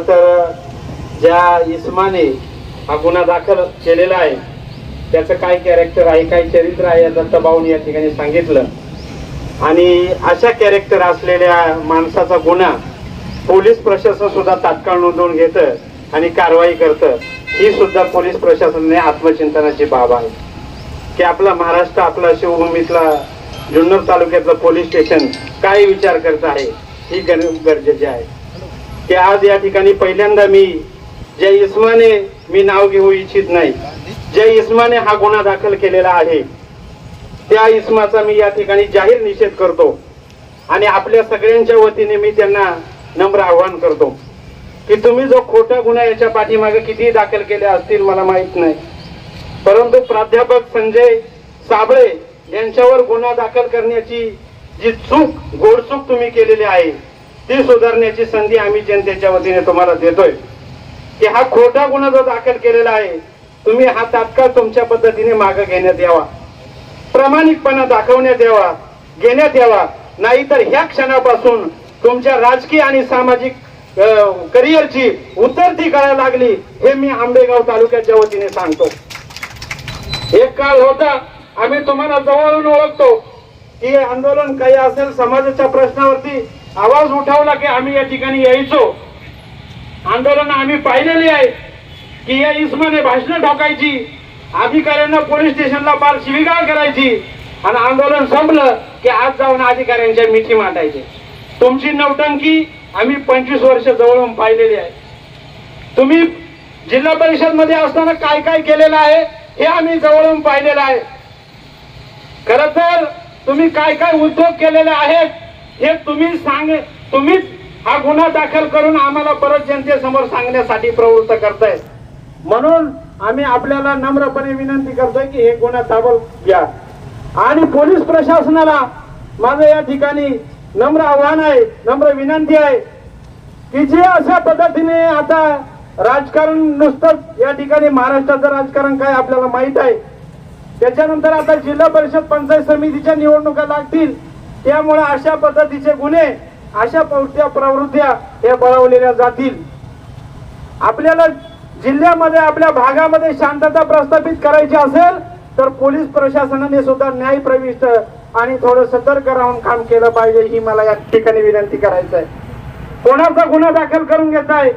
तर ज्या इस्माने हा गुन्हा दाखल केलेला आहे त्याचं काय कॅरेक्टर आहे काय चरित्र आहे या या ठिकाणी सांगितलं. आणि अशा कॅरेक्टर असलेल्या माणसाचा गुन्हा पोलीस प्रशासन सुद्धा तात्काळ नोंदवून घेतं आणि कारवाई करतं. ही सुद्धा पोलीस प्रशासनाने आत्मचिंतनाची बाब आहे. की आपला महाराष्ट्र आपला शिवभूमीतला जुन्नर तालुक्यातलं पोलीस स्टेशन काय विचार करत आहे ही गर- गरजेची आहे. की आज या ठिकाणी पहिल्यांदा मी ज्या इस्माने मी नाव घेऊ इच्छित नाही. ज्या इस्माने हा गुन्हा दाखल केलेला आहे. त्या इस्माचा मी या ठिकाणी जाहीर निषेध करतो. आणि आपल्या सगळ्यांच्या वतीने मी त्यांना नम्र आवाहन करतो. की तुम्ही जो खोटा गुन्हा याच्या पाठीमागे किती दाखल केले असतील मला माहीत नाही. परंतु प्राध्यापक संजय साबळे यांच्यावर गुन्हा दाखल करण्याची जी चूक गोडचूक तुम्ही केलेली आहे ती सुधारण्याची संधी आम्ही जनतेच्या वतीने तुम्हाला देतोय. की हा खोटा गुन्हा जो दाखल केलेला आहे तुम्ही हा तात्काळ तुमच्या पद्धतीने मागे घेण्यात यावा. प्रामाणिकपणा दाखवण्यात यावा घेण्यात यावा. नाहीतर ह्या क्षणापासून तुमच्या राजकीय आणि सामाजिक करिअरची उतरती करायला लागली हे मी आंबेगाव तालुक्याच्या वतीने सांगतो. एक काळ होता आम्ही तुम्हाला जवळून ओळखतो की आंदोलन काही असेल समाजाच्या प्रश्नावरती आवाज उठवला की आम्ही या ठिकाणी यायचो. आंदोलन आम्ही पाहिलेली आहे की या इस्माने भाषणं ठोकायची अधिकाऱ्यांना पोलीस स्टेशनला बाल शिविगाळ करायची आणि आंदोलन संपलं की आज जाऊन अधिकाऱ्यांच्या मिठी मांडायची तुमची नौटंकी आम्ही पंचवीस वर्ष जवळून पाहिलेली आहे. तुम्ही जिल्हा परिषदमध्ये असताना काय काय केलेलं आहे हे आम्ही जवळून पाहिलेलं आहे. खर तर तुम्ही काय काय उद्योग केलेले आहेत हे तुम्ही सांग तुम्हीच हा गुन्हा दाखल करून आम्हाला परत जनतेसमोर सांगण्यासाठी प्रवृत्त करताय. म्हणून आम्ही आपल्याला नम्रपणे विनंती करतोय की हे गुन्हा ताबत घ्या. आणि पोलीस प्रशासनाला माझं या ठिकाणी नम्र आव्हान आहे नम्र विनंती आहे की जे अशा पद्धतीने आता राजकारण नुसतंच या ठिकाणी महाराष्ट्राचं राजकारण काय आपल्याला माहीत आहे. त्याच्यानंतर आता जिल्हा परिषद पंचायत समितीच्या निवडणुका लागतील. त्यामुळे अशा पद्धतीचे गुन्हे अशा प्रवृत्त्या प्रवृत्त्या या बळवलेल्या जातील. आपल्याला जिल्ह्यामध्ये आपल्या भागामध्ये शांतता प्रस्थापित करायची असेल तर पोलीस प्रशासनाने सुद्धा न्याय प्रविष्ट आणि थोडं सतर्क राहून काम केलं पाहिजे ही मला या ठिकाणी विनंती करायचं आहे. कोणाचा गुन्हा दाखल करून घेताय?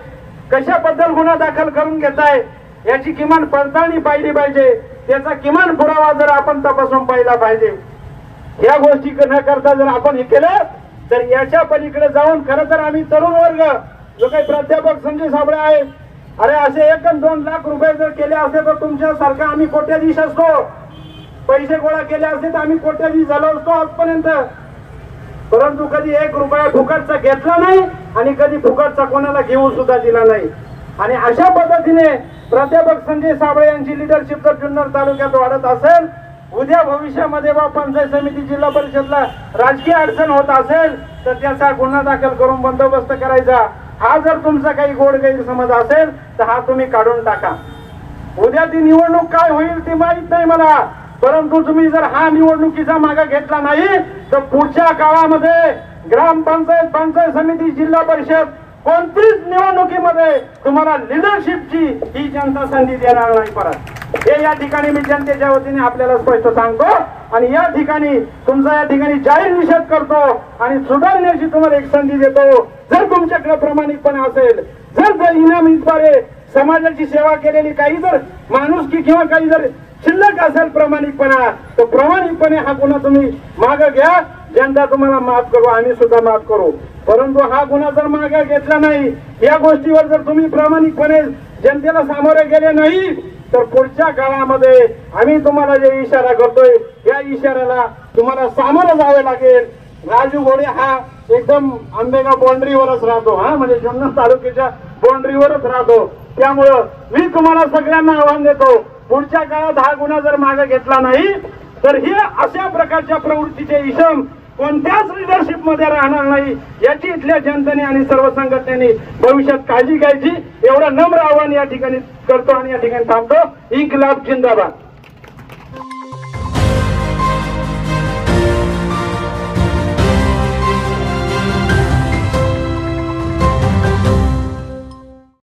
कशाबद्दल गुन्हा दाखल करून घेताय? याची किमान पडताळणी पाहिली पाहिजे. त्याचा किमान पुरावा जर आपण तपासून पाहिला पाहिजे. या गोष्टी न करता जर आपण हे केलं तर याच्या पलीकडे जाऊन खरं तर आम्ही तरुण वर्ग जो काही प्राध्यापक संजय साबळे आहे अरे असे एक दोन लाख रुपये जर केले असते तर तुमच्या सारखा आम्ही कोट्याधीश असतो. पैसे गोळा केले असते तर आम्ही कोट्याधीश झालो असतो आजपर्यंत. परंतु कधी एक रुपया फुकटचा घेतला नाही आणि कधी फुकटचा कोणाला घेऊ सुद्धा दिला नाही. आणि अशा पद्धतीने प्राध्यापक संजय साबळे यांची लिडरशिप जर जुन्नर तालुक्यात वाढत असेल उद्या भविष्यामध्ये बा पंचायत समिती जिल्हा परिषदला राजकीय अडचण होत असेल तर त्याचा गुन्हा दाखल करून बंदोबस्त करायचा. हा जर तुमचा काही गोड गैरसमज असेल तर हा तुम्ही काढून टाका. उद्या ती निवडणूक काय होईल ते माहीत नाही मला. परंतु तुम्ही जर हा निवडणुकीचा मागा घेतला नाही तर पुढच्या काळामध्ये ग्रामपंचायत पंचायत समिती जिल्हा परिषद कोणतीच निवडणुकीमध्ये तुम्हाला लिडरशिपची ही जनता संधी देणार नाही परत. हे या ठिकाणी मी जनतेच्या वतीने आपल्याला स्पष्ट सांगतो आणि या ठिकाणी तुमचा या ठिकाणी जाहीर निषेध करतो आणि सुधारण्याची तुम्हाला एक संधी देतो. जर तुमच्याकडे प्रामाणिकपणा असेल जर जर इनामीद्वारे समाजाची सेवा केलेली काही जर माणूस की किंवा काही जर शिल्लक असेल प्रामाणिकपणा तर प्रामाणिकपणे हा गुन्हा तुम्ही माग घ्या. जनता तुम्हाला माफ करू आम्ही सुद्धा माफ करू. परंतु हा गुन्हा जर मागे घेतला नाही या गोष्टीवर जर तुम्ही प्रामाणिकपणे जनतेला सामोरे गेले नाही तर पुढच्या काळामध्ये आम्ही तुम्हाला जे इशारा करतोय या इशाऱ्याला तुम्हाला सामोरं जावे लागेल. राजू घोडे हा एकदम आंबेगाव बाउंड्रीवरच राहतो हा? म्हणजे जुन्नर तालुक्याच्या बाउंड्रीवरच राहतो. त्यामुळं मी तुम्हाला सगळ्यांना आव्हान देतो पुढच्या काळात हा गुन्हा जर मागे घेतला नाही तर हे अशा प्रकारच्या प्रवृत्तीचे इसम कोणत्याच लिडरशिपमध्ये राहणार नाही याची इथल्या जनतेने आणि सर्व संघटनेने भविष्यात काळजी घ्यायची. एवढं नम्र आव्हान या ठिकाणी करतो आणि या ठिकाणी थांबतो. इन्कलाब जिंदाबाद.